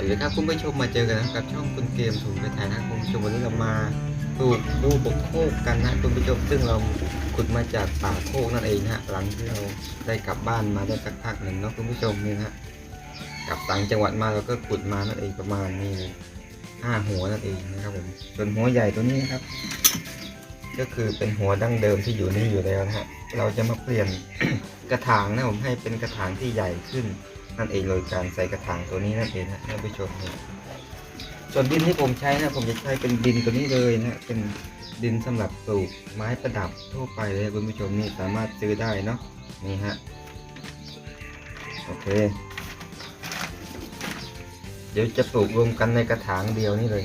วัสดีครับคุณผู้ชมมาเจอกันนะครับช่องคุณเกมถูกไปถ่ายนะคุณผู้ชมวันนี้เรามาปลูกดูปกโคกกันนะคุณผู้ชมซึ่งเราขุดมาจากป่าโคกนั่นเองนะฮะหลังที่เราได้กลับบ้านมาได้สักพักหนึ่งเนาะคุณผู้ชมนี่นะฮะกลับต่างจังหวัดมาเราก็ขุดมานั่นเองประมาณนี้ห้าหัวนั่นเองนะครับผมส่วนหัวใหญ่ตัวนี้นะครับ ก็คือเป็นหัวดั้งเดิมที่อยู่นี่อยู่แล้วนะฮะเราจะมาเปลี่ยนกระถางนะผมให้เป็นกระถางที่ใหญ่ขึ้น นั่นเองโดยการใส่กระถางตัวนี้นั่นเองนะท่านผู้ชมเนี่ยส่วนดินที่ผมใช้นะผมจะใช้เป็นดินตัวนี้เลยนะเป็นดินสำหรับปลูกไม้ประดับทั่วไปเลยคุณผู้ชมนี่สามารถซื้อได้เนาะนี่ฮะโอเค เดี๋ยวจะปลูกรวมกันในกระถางเดียวนี่เลย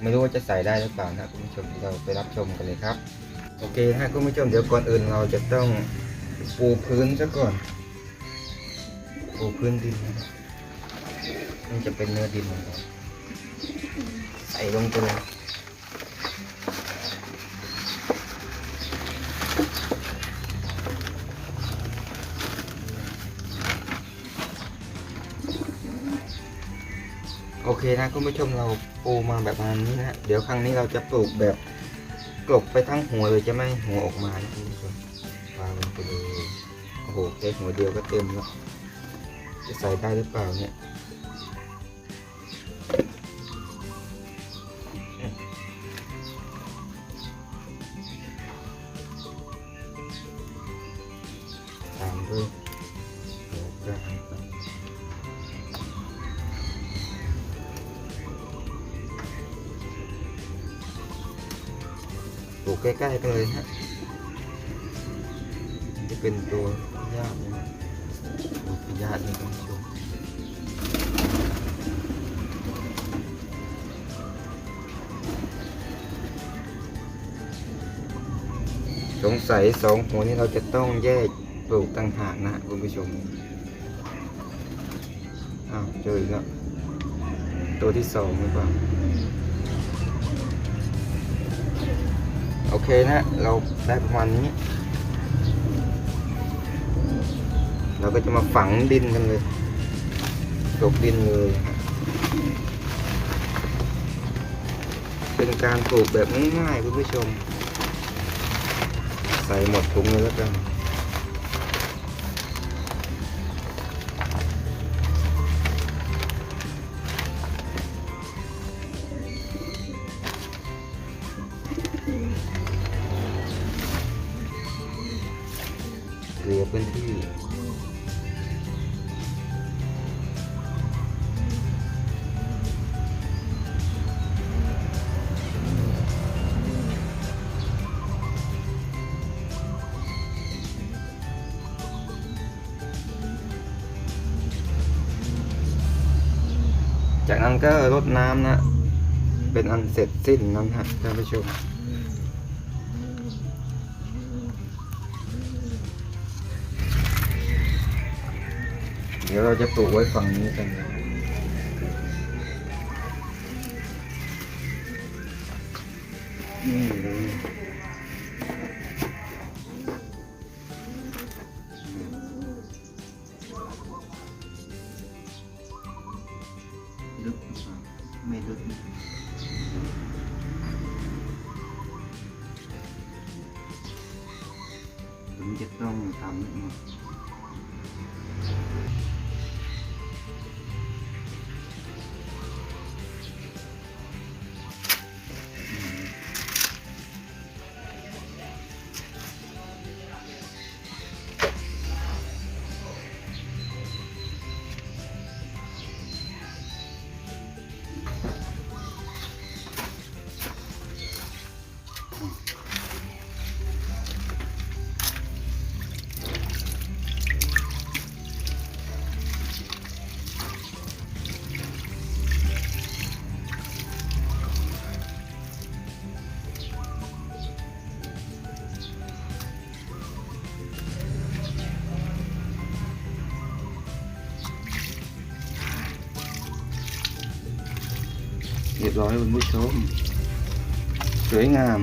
ไม่รู้ว่าจะใส่ได้หรือเปล่านะคุณผู้ชมเราไปรับชมกันเลยครับ โอเคฮะคุณผู้ชมเดี๋ยวก่อนอื่นเราจะต้องปูพื้นซะก่อน ปูพื้นดินนะครับนี่จะเป็นเนื้อดินนะครับใส่ลงไปเลยโอเคนะคุณผู้ชมเราปูมาแบบนี้นะเดี๋ยวครั้งนี้เราจะปลูกแบบกลบไปทั้งหัวเลยจะไม่ให้หัวออกมานะคุณผู้ชมวางลงไปเลยโอ้โหแค่หัวเดียวก็เต็มแล้ว จะใส่ได้หรือเปล่าเนี่ยตามด้วยหัวกลางปลูกใกล้ๆกันเลยฮะจะเป็นตัวญาเนี่ยนะดูพยาธินี่คุณผู้ สงสัยสองหัวนี้เราจะต้องแยกปลูกต่างหากนะคุณผู้ชมอ้าวเจออีกแล้วตัวที่สองหรือเปล่าโอเคนะเราได้ประมาณนี้ เราก็จะมาฝังดินกันเลยกลบดินเลยเป็นการปลูกแบบง่ายๆคุณผู้ชม ใส่หมดถุงเลยแล้วกันเกลี่ยพื้นที่ จากนั้นก็รดน้ำนะ เป็นอันเสร็จสิ้นนั้นฮะท่านผู้ชมเดี๋ยวเราจะปลูกไว้ฝั่งนี้กันนะนี่เลย จะต้องทำ เรียบร้อยคุณผู้ชม สวยงาม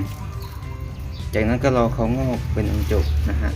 จากนั้นก็รอเขางอกเป็นอันจบนะฮะ